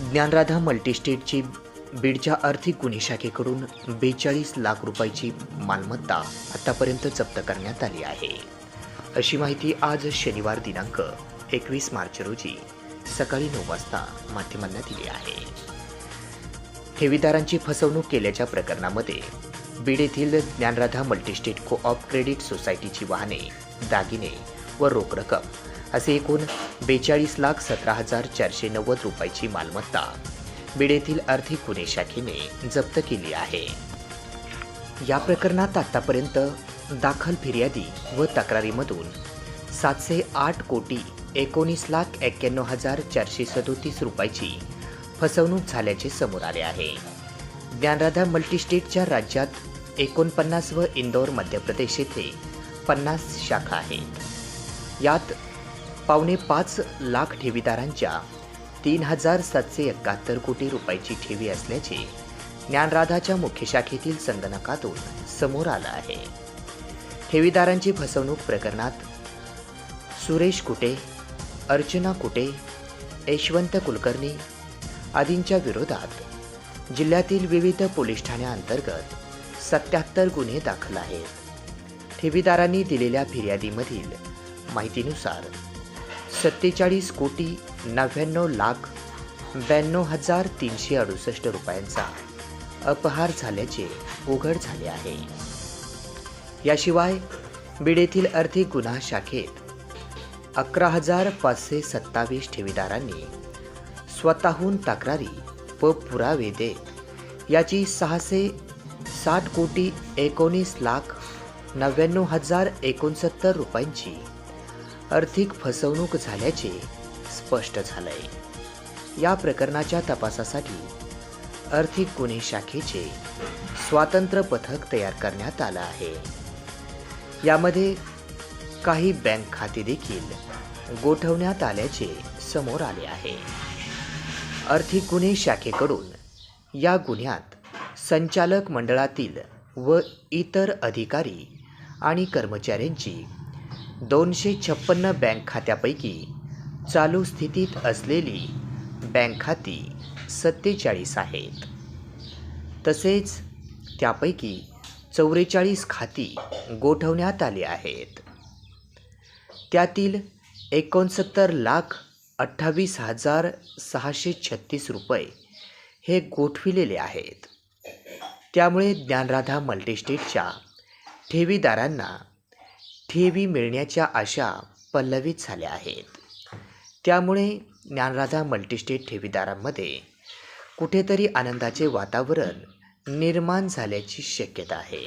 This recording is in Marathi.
ज्ञानराधा मल्टीस्टेटची बीडच्या आर्थिक गुन्हे शाखेकडून बेचाळीस लाख रुपयाची मालमत्ता आतापर्यंत जप्त करण्यात आली आहे. अशी माहिती आज शनिवार दिनांक एकवीस मार्च रोजी सकाळी नऊ वाजता माध्यमांना दिली आहे. ठेवीदारांची फसवणूक केल्याच्या प्रकरणामध्ये बीड येथील Dnyanradha multistate co op credit सोसायटीची वाहने दागिने व रोख रक्कम असे एकूण बेचाळीस लाख सतरा हजार चारशे नव्वद रुपयाची मालमत्ता. बीड येथील आर्थिक गुन्हे शाखेने जप्त केली आहे. या प्रकरणात आतापर्यंत दाखल फिर्यादी व तक्रारीमधून सातशे आठ कोटी एकोणीस लाख एक्क्याण्णव हजार चारशे सदोतीस रुपयाची फसवणूक झाल्याचे समोर आले आहे. ज्ञानराधा मल्टीस्टेटच्या राज्यात एकोणपन्नास व इंदौर मध्य प्रदेश येथे पन्नास शाखा आहेत. यात पावणे पाच लाख ठेवीदारांच्या तीन हजार सातशे एकाहत्तर कोटी रुपयाची ठेवी असल्याचे ज्ञानराधाच्या मुख्य शाखेतील संगणकातून समोर आलं आहे. ठेवीदारांची फसवणूक प्रकरणात सुरेश कुटे अर्चना कुटे यशवंत कुलकर्णी आदींच्या विरोधात जिल्ह्यातील विविध पोलीस ठाण्याअंतर्गत सत्याहत्तर गुन्हे दाखल आहेत. ठेवीदारांनी दिलेल्या फिर्यादीमधील माहितीनुसार सत्तेचाळीस कोटी नव्याण्णव लाख ब्याण्णव हजार तीनशे अडुसष्ट रुपयांचा अपहार झाल्याचे उघड झाले आहे. याशिवाय बीड येथील आर्थिक गुन्हा शाखेत अकरा हजार पाचशे सत्तावीस ठेवीदारांनी स्वतःहून तक्रारी व पुरावे देत याची सहाशे साठ कोटी एकोणीस लाख नव्याण्णव हजार एकोणसत्तर रुपयांची आर्थिक फसवणूक झाल्याचे स्पष्ट झालंय. या प्रकरणाच्या तपासासाठी आर्थिक गुन्हे शाखेचे स्वातंत्र्य पथक तयार करण्यात आलं आहे. यामध्ये काही बँक खाती देखील गोठवण्यात आल्याचे समोर आले आहे. आर्थिक गुन्हे शाखेकडून या गुन्ह्यात संचालक मंडळातील व इतर अधिकारी आणि कर्मचाऱ्यांची दोनशे छप्पन्न बँक खात्यापैकी चालू स्थितीत असलेली बँक खाती सत्तेचाळीस आहेत. तसेच त्यापैकी चौवेचाळीस खाती गोठवण्यात आली आहेत. त्यातील एकोणसत्तर लाख अठ्ठावीस हजार सहाशे छत्तीस रुपये हे गोठविलेले आहेत. त्यामुळे ज्ञानराधा मल्टीस्टेटच्या ठेवीदारांना ठेवी मिळण्याच्या आशा पल्लवित झाल्या आहेत. त्यामुळे ज्ञानराधा मल्टीस्टेट ठेवीदारांमध्ये कुठेतरी आनंदाचे वातावरण निर्माण झाल्याची शक्यता आहे.